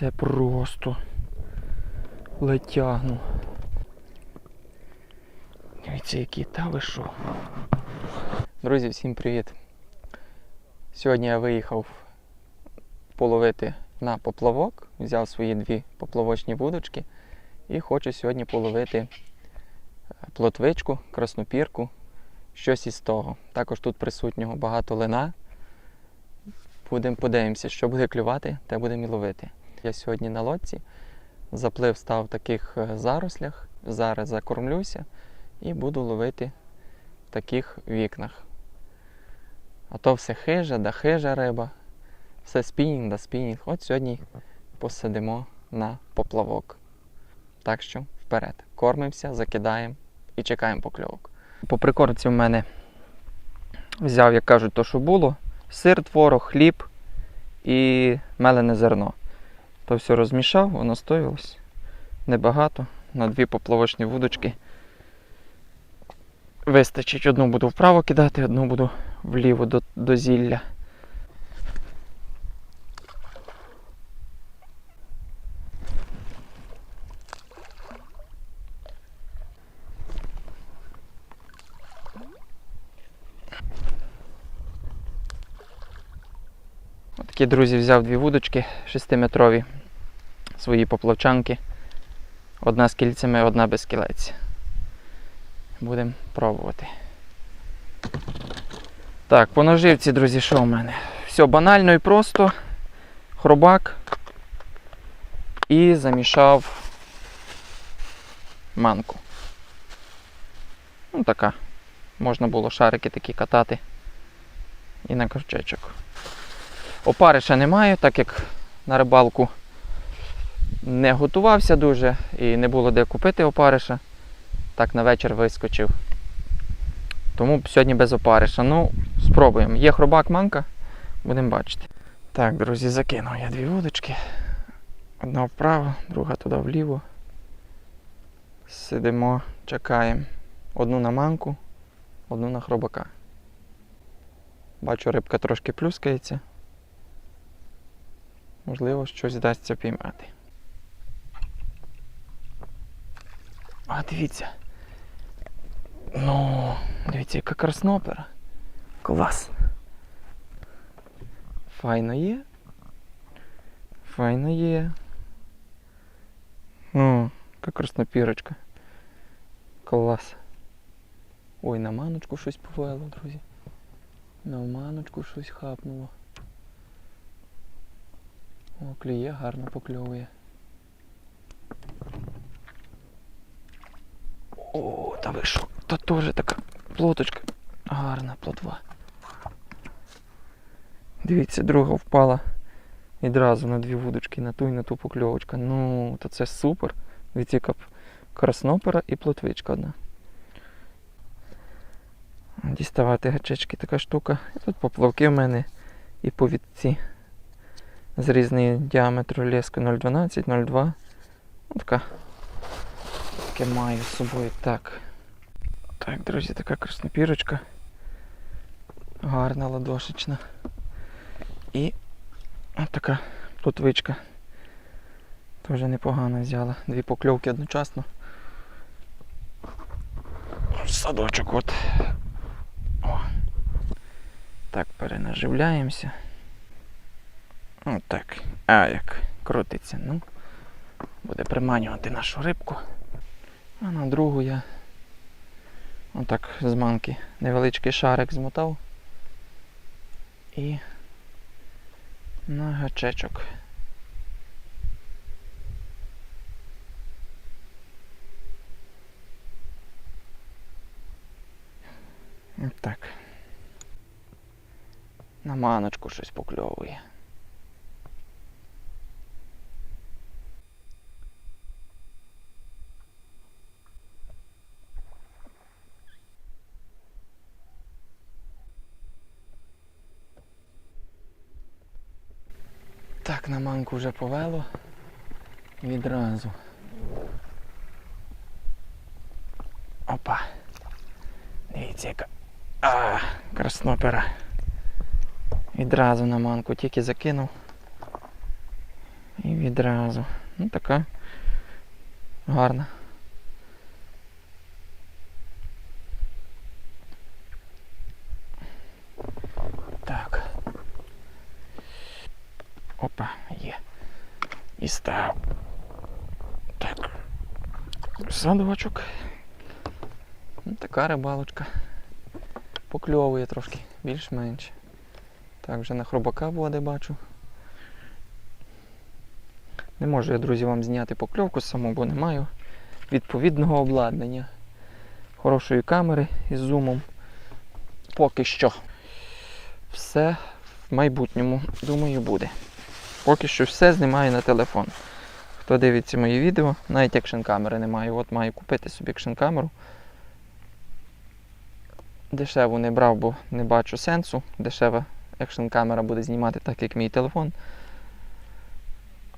Це просто летягну. Дивіться, які та ви що. Друзі, всім привіт. Сьогодні я виїхав половити на поплавок, взяв свої дві поплавочні вудочки і хочу сьогодні половити е, плотвичку, краснопірку, щось із того. Також тут присутнього багато лина. Будемо подивимося, що буде клювати, те будемо і ловити. Я сьогодні на лодці заплив став в таких е, зарослях. Зараз закормлюся і буду ловити в таких вікнах. А то все хижа, да хижа риба, все спінінг да спінінг. От сьогодні посидимо на поплавок. Так що вперед. Кормимося, закидаємо і чекаємо покльовок. По прикормці в мене взяв, як кажуть, то, що було: сир, творог, хліб і мелене зерно. То все розмішав, воно стоїлось небагато. На дві поплавочні вудочки. Вистачить, одну буду вправо кидати, одну буду вліво до, до зілля. Такі, друзі, взяв дві вудочки 6-метрові, свої поплавчанки. Одна з кільцями, одна без кілець. Будемо пробувати. Так, по наживці, друзі, що в мене? Все банально і просто. Хробак. І замішав манку. Ну така. Можна було шарики такі катати. І на ковчечок. Опариша немає, так як на рибалку не готувався дуже і не було де купити опариша. Так на вечір вискочив. Тому сьогодні без опариша. Ну, спробуємо. Є хробак манка, будемо бачити. Так, друзі, закинув я дві вудочки. Одна вправо, друга туди вліво. Сидимо, чекаємо. Одну на манку, одну на хробака. Бачу, рибка трошки плюскається. Можливо, щось вдасться піймати. А, дивіться. Ну, дивіться, яка краснопера. Клас. Файно є. Файно є. Ну, яка краснопірочка. Клас. Ой, на маночку щось повело, друзі. На маночку щось хапнуло. О, клює, гарно покльовує. О, та ви теж така плоточка. Гарна плотва. Дивіться, друга впала відразу на дві вудочки, на ту і на ту покльовочка. Ну, то це супер. Яка краснопера і плотвичка одна. Діставати гачечки така штука. І тут поплавки в мене і повідці з різної діаметру леска 0,12, 0,2. Ну, така. Таке маю з собою. Так. Так, друзі, така краснопірочка. Гарна ладошечна. І така плотвичка. Теж непогано взяла. Дві покльовки одночасно. Садочок от. О. Так, перенаживляємося. Отак. А як крутиться. Ну, буде приманювати нашу рибку. А на другу я отак з манки невеличкий шарик змотав і на гачечок. Так. На маночку щось покльовує. Так, на манку вже повело. Відразу. Опа. Дивіться, яка. А, краснопера. Відразу на манку тільки закинув. І відразу. Ну така гарна. Так. Опа, є. І став. Так. Садочок. Ну, така рибалочка. Покльовує трошки, більш-менш. Так, вже на хробака води бачу. Не можу я, друзі, вам зняти покльовку саму, бо не маю відповідного обладнання. Хорошої камери із зумом. Поки що. Все в майбутньому, думаю, буде. Поки що все знімаю на телефон. Хто дивиться мої відео, навіть екшн камери не маю. От маю купити собі екшн камеру. Дешеву не брав, бо не бачу сенсу. Дешева екшн камера буде знімати так, як мій телефон.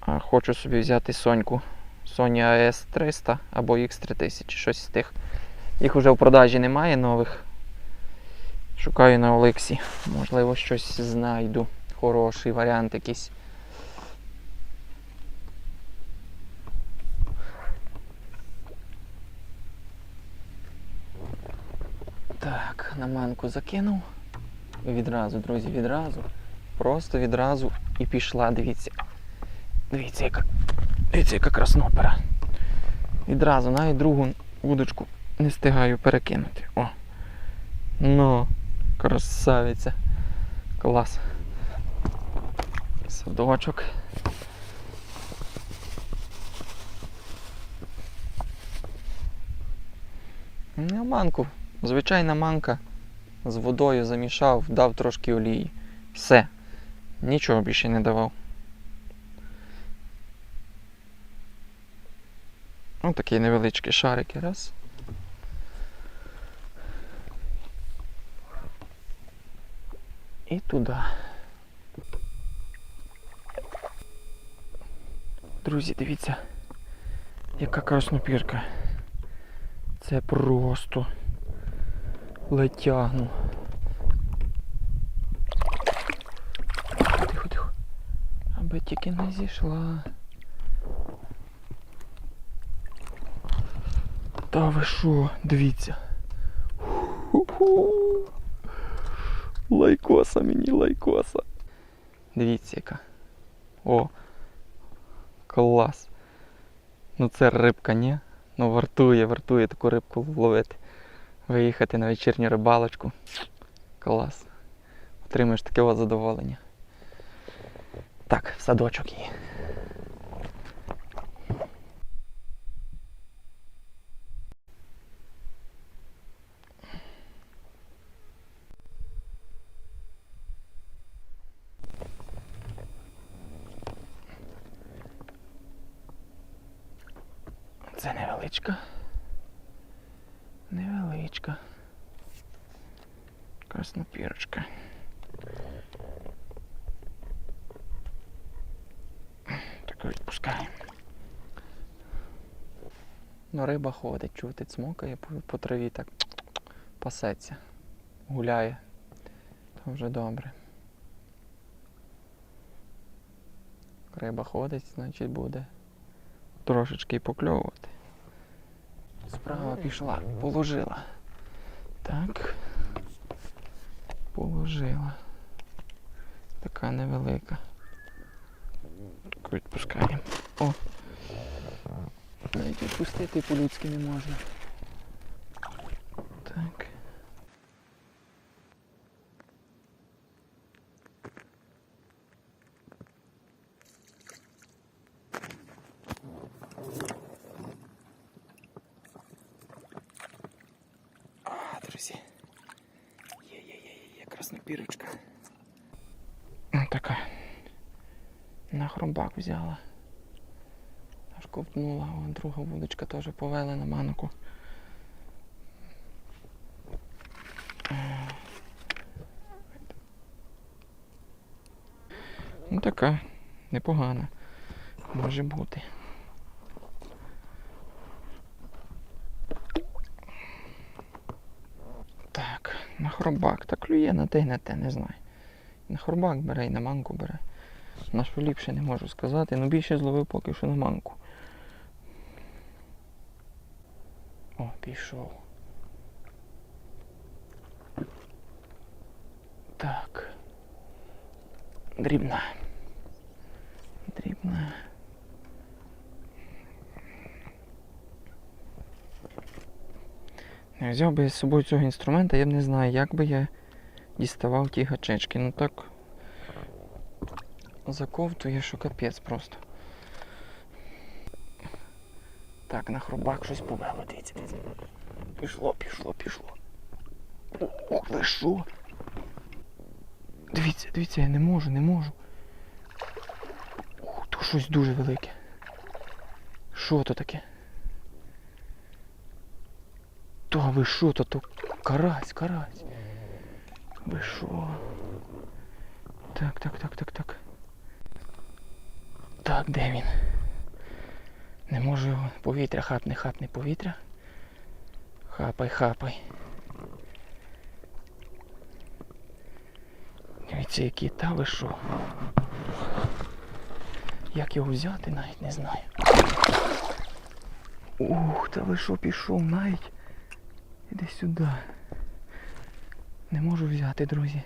А хочу собі взяти Соньку. Sony AS300 або X3000, щось з тих. Їх вже в продажі немає нових. Шукаю на Олексі. Можливо, щось знайду. Хороший варіант якийсь. Так, на манку закинув. Відразу, друзі, відразу. Просто відразу і пішла, дивіться. Дивіться, яка. Дивіться, яка краснопера. Відразу навіть другу вудочку не встигаю перекинути. О. Ну, красавиця. Клас. Садочок. Не манку. Звичайна манка. З водою замішав, дав трошки олії. Все. Нічого більше не давав. Ось такі невеличкі шарики. Раз. І туди. Друзі, дивіться, яка краснопірка. Це просто летягну. Тихо, тихо. Аби тільки не зійшла. Та ви що, дивіться. Лайкоса мені, лайкоса. Дивіться яка. О. Клас. Ну це рибка, ні? Ну вартує, вартує таку рибку ловити. Виїхати на вечірню рибалочку. Клас. Отримаєш таке задоволення. Так, в садочок її. Це. Невеличка. Краснопірочка. Так відпускаємо. Ну, риба ходить, чути, цмокає по, траві так пасеться, гуляє. То вже добре. Риба ходить, значить буде трошечки покльовувати. Справа пішла, положила. Так. Положила. Така невелика. Відпускаємо. О! Навіть відпустити по-людськи не можна. Так. А, друзі. Є, є, є, є, є краснопірочка. Така. На хромбак взяла. Аж ковтнула, О, друга вудочка теж повела на манку. Ну така, непогана. Може бути. Так, на хробак. Та клює на те на те, не знаю. На хробак бере і на манку бере. На що ліпше не можу сказати, ну більше зловив поки що на манку. О, пішов. Так. Дрібна. Дрібна. Взяв би з собою цього інструмента, я б не знаю, як би я діставав ті гачечки. Ну так заковтує, що капець просто. Так, на хробак щось повело, дивіться. Пішло, пішло, пішло. Ох, ви що? Дивіться, дивіться, я не можу, не можу. Ух, то щось дуже велике. Що то таке? То ви що то, то карась, карась. Ви що? Так, так, так, так, так. Так, де він? Не можу його. Повітря, хапне, хапне повітря. Хапай, хапай. Дивіться, який та ви що? Як його взяти, навіть не знаю. Ух, та ви що пішов навіть? Іди сюди. Не можу взяти, друзі.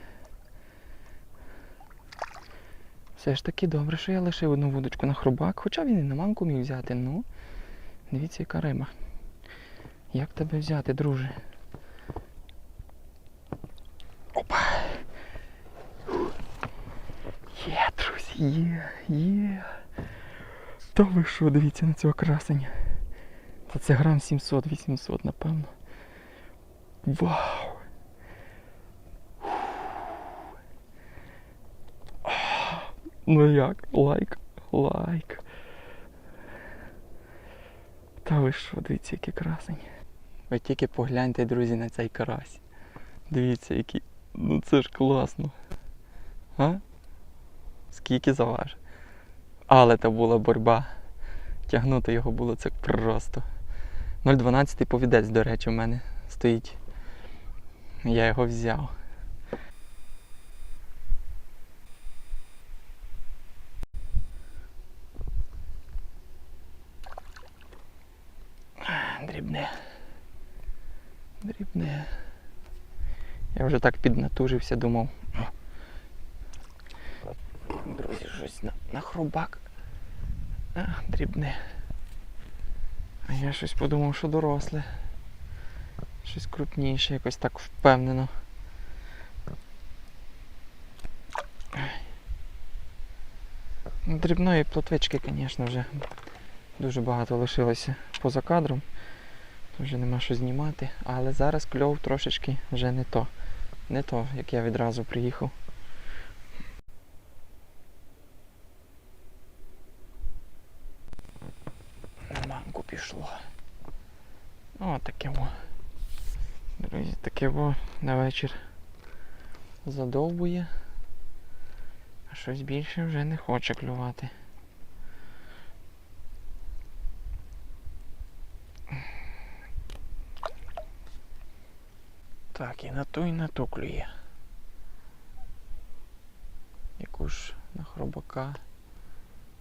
Все ж таки добре, що я лишив одну вудочку на хробак, хоча він і на манку міг взяти, ну. Дивіться, яка риба. Як тебе взяти, друже? Опа! Є, друзі, є, є. Та ви що, дивіться на цього красення. Та це грам 700-800, напевно. Вау! Ну як? Лайк, лайк. Та ви що, дивіться, який красень. Ви тільки погляньте, друзі, на цей карась. Дивіться, який. Ну це ж класно. А? Скільки заважить? Але це була боротьба. Тягнути його було це просто. 0,12 повідець, до речі, у мене стоїть. Я його взяв. Дрібне. Дрібне. Я вже так піднатужився, думав. Друзі, щось на, на хробак. А, дрібне. А я щось подумав, що доросле. Щось крупніше, якось так впевнено. Ну, Дрібної плотвички, звісно, вже дуже багато лишилося поза кадром. Вже нема що знімати. Але зараз кльов трошечки вже не то. Не то, як я відразу приїхав. На манку пішло. О, таке во. Друзі, таке во на вечір задовбує. А щось більше вже не хоче клювати. Так, і на ту, і на ту клює. Яку ж на хробака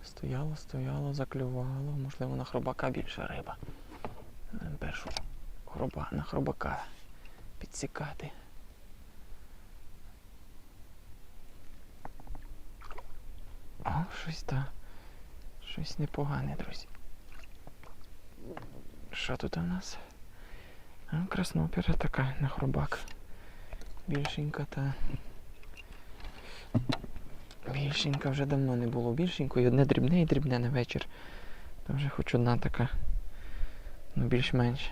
стояло, стояло, заклювало. Можливо, на хробака більше риба. Першу хроба, на хробака підсікати. О, щось та. Щось непогане, друзі. Що тут у нас? А, краснопера така на хробак. Більшенька та. Більшенька вже давно не було більшенької. Одне дрібне і дрібне на вечір. То вже хоч одна така. Ну більш-менш.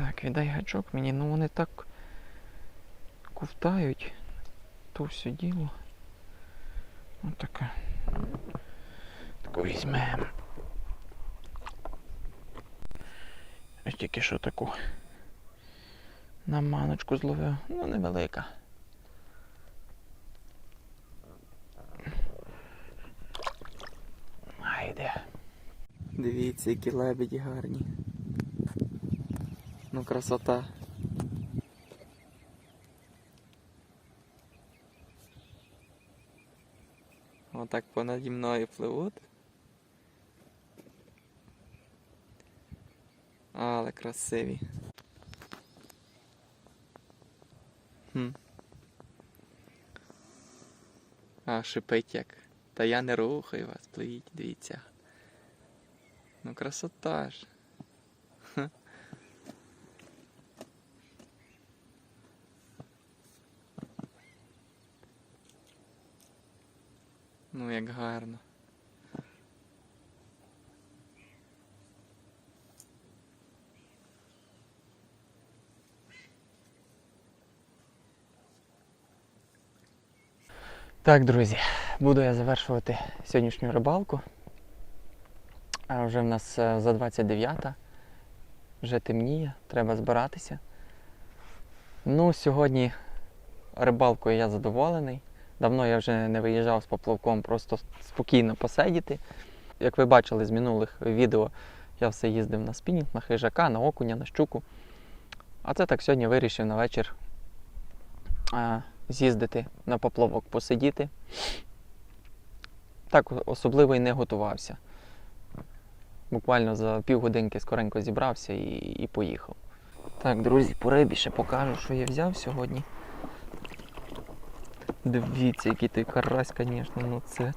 Так, віддай гачок мені, ну вони так ковтають то все діло. Ось така. Таку візьмемо. Ось тільки що таку на маночку зловив. Ну невелика. Айде. Дивіться, які лебеді гарні. Ну красота. Отак понаді мною пливут. Але красиві. Хм. А, шипить як. Та я не рухаю вас, пливіть, дивіться. Ну красота ж. Ну як гарно. Так, друзі, буду я завершувати сьогоднішню рибалку. А вже в нас е, за 29, вже темніє, треба збиратися. Ну, сьогодні рибалкою я задоволений. Давно я вже не виїжджав з поплавком, просто спокійно посидіти. Як ви бачили з минулих відео, я все їздив на спінінг, на хижака, на окуня, на щуку. А це так сьогодні вирішив на вечір з'їздити на поплавок, посидіти. Так особливо і не готувався. Буквально за півгодинки скоренько зібрався і, і поїхав. Так, друзі, по рибі ще покажу, що я взяв сьогодні. Дивіться, який той карась, звісно, ну це.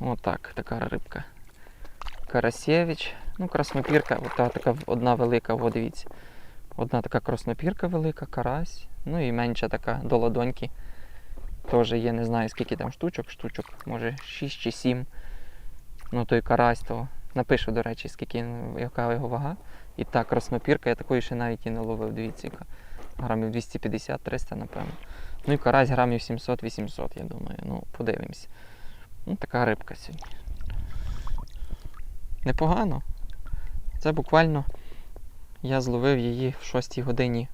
Отак, така рибка. Карасєвич. Ну, краснопірка, ота така одна велика, о, дивіться. Одна така краснопірка велика, карась. Ну і менша така до ладоньки. Теж є, не знаю скільки там штучок, штучок, може 6 чи 7. Ну той карась, то напишу, до речі, скільки, яка його вага. І та краснопірка, я такої ще навіть і не ловив, дивіться, яка. Грамів 250-300, напевно. Ну і карась грамів 700-800, я думаю. Ну, подивимось. Ну, така рибка сьогодні. Непогано. Це буквально я зловив її в 6 годині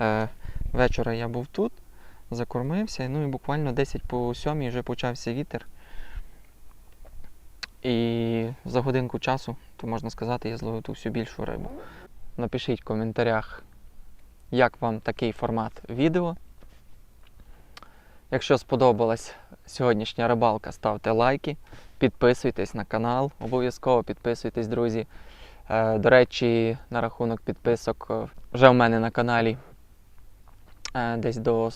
е, вечора я був тут, закормився, ну і буквально 10 по 7 вже почався вітер. І за годинку часу, то можна сказати, я зловив ту всю більшу рибу. Напишіть в коментарях, як вам такий формат відео. Якщо сподобалась сьогоднішня рибалка, ставте лайки, підписуйтесь на канал, обов'язково підписуйтесь, друзі. Е, До речі, на рахунок підписок е, вже в мене на каналі е, десь до,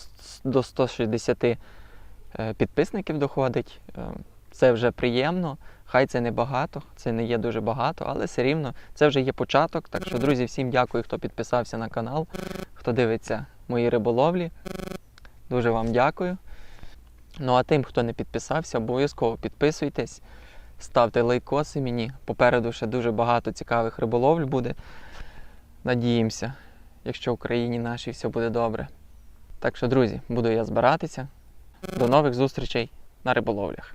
до 160 е, підписників доходить. Це вже приємно. Хай це не багато, це не є дуже багато, але все рівно це вже є початок. Так що, друзі, всім дякую, хто підписався на канал, хто дивиться мої риболовлі. Дуже вам дякую. Ну а тим, хто не підписався, обов'язково підписуйтесь, ставте лайкоси мені. Попереду ще дуже багато цікавих риболовль буде. Надіємося, якщо в Україні нашій все буде добре. Так що, друзі, буду я збиратися. До нових зустрічей на риболовлях.